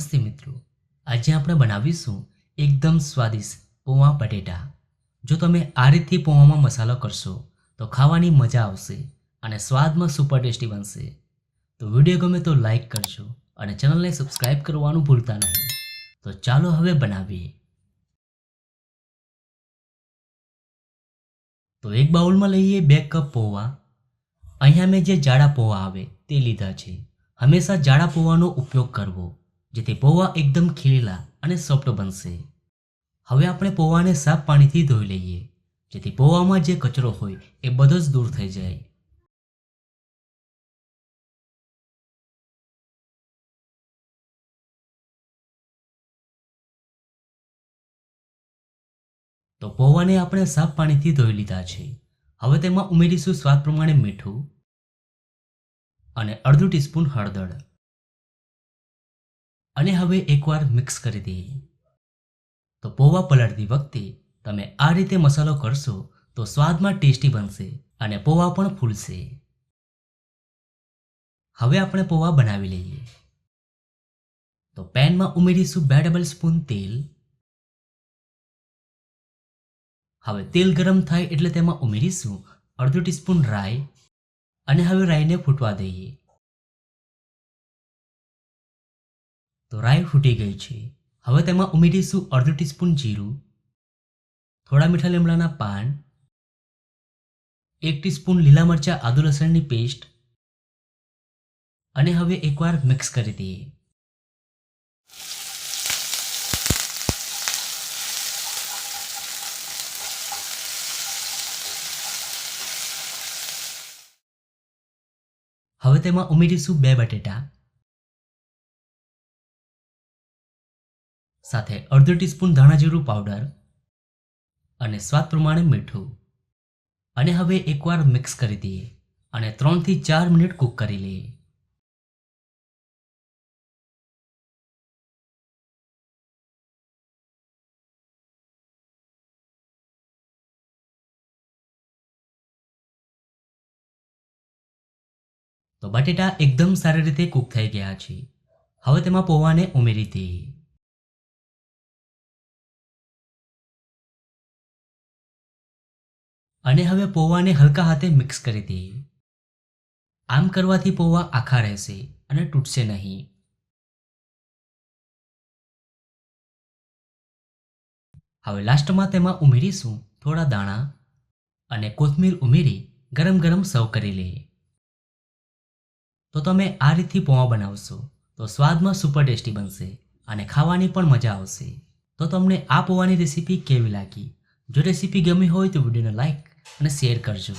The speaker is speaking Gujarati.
નમસ્તે મિત્રો. આજે આપણે બનાવીશું એકદમ સ્વાદિષ્ટ પૌવા બટેટા. જો તમે આ રીતથી પૌવામાં મસાલો કરશો, તો ખાવાની મજા આવશે અને સ્વાદમાં સુપર ટેસ્ટી બનશે. તો વીડિયો ગમે તો લાઈક કરજો અને ચેનલને સબસ્ક્રાઈબ કરવાનું ભૂલતા નહીં. તો ચાલો હવે બનાવીએ. તો એક બાઉલમાં લઈએ બે કપ પૌવા. અહીંયા મેં જે જાડા પૌવા આવે તે લીધા છે. હંમેશા જાડા પૌવાનો ઉપયોગ કરવો. જેથી પૌવા એકદમ ખીલેલા અને સોફ્ટ બનશે. હવે આપણે પૌવાને સાફ પાણીથી ધોઈ લઈએ. જેથી પૌવામાં જે કચરો હોય એ બધો જ દૂર થઈ જાય. તો પૌવાને આપણે સાફ પાણીથી ધોઈ લીધા છે. હવે તેમાં ઉમેરીશું સ્વાદ પ્રમાણે મીઠું અને અડધું ટીસ્પૂન હળદર. અને હવે એકવાર મિક્સ કરી દઈએ. તો પૌવા પલાળતી વખતે તમે આ રીતે મસાલો કરશો તો સ્વાદમાં ટેસ્ટી બનશે અને પૌવા પણ ફૂલશે. હવે આપણે પૌવા બનાવી લઈએ. તો પેનમાં ઉમેરીશું બે ડબલ સ્પૂન તેલ. હવે તેલ ગરમ થાય એટલે તેમાં ઉમેરીશું અડધો ટીસ્પૂન રાઈ. અને હવે રાઈને ફૂટવા દઈએ. તો રાઈ ફૂટી ગઈ છે. હવે તેમાં ઉમેરીશું અડધો ટીસ્પૂન જીરું, થોડા મીઠા લીમડાના પાન, એક ટીસ્પૂન લીલા મરચાં આદુ લસણની પેસ્ટ અને હવે એકવાર મિક્સ કરી દઈએ. હવે તેમાં ઉમેરીશું બે બટેટા. સાથે અડધો ટીસ્પૂન ધાણા જીરું પાવડર અને સ્વાદ પ્રમાણે મીઠું. અને હવે એકવાર મિક્સ કરી દઈએ અને ત્રણથી ચાર મિનિટ કૂક કરી લઈએ. તો બટેટા એકદમ સારી રીતે કૂક થઈ ગયા છે. હવે તેમાં પૌવાને ઉમેરી દઈએ. અને હવે પૌવાને હલકા હાથે મિક્સ કરી દઈએ. આમ કરવાથી પૌવા આખા રહેશે અને તૂટશે નહીં. હવે લાસ્ટમાં તેમાં ઉમેરીશું થોડા દાણા અને કોથમીર ઉમેરી ગરમ ગરમ સર્વ કરી લઈએ. તો તમે આ રીતથી પૌવા બનાવશો. તો સ્વાદમાં સુપર ટેસ્ટી બનશે અને ખાવાની પણ મજા આવશે. તો તમને આ પૌવાની રેસીપી કેવી લાગી? જો રેસીપી ગમી હોય તો વિડીયોને લાઈક અને શેર કરજો.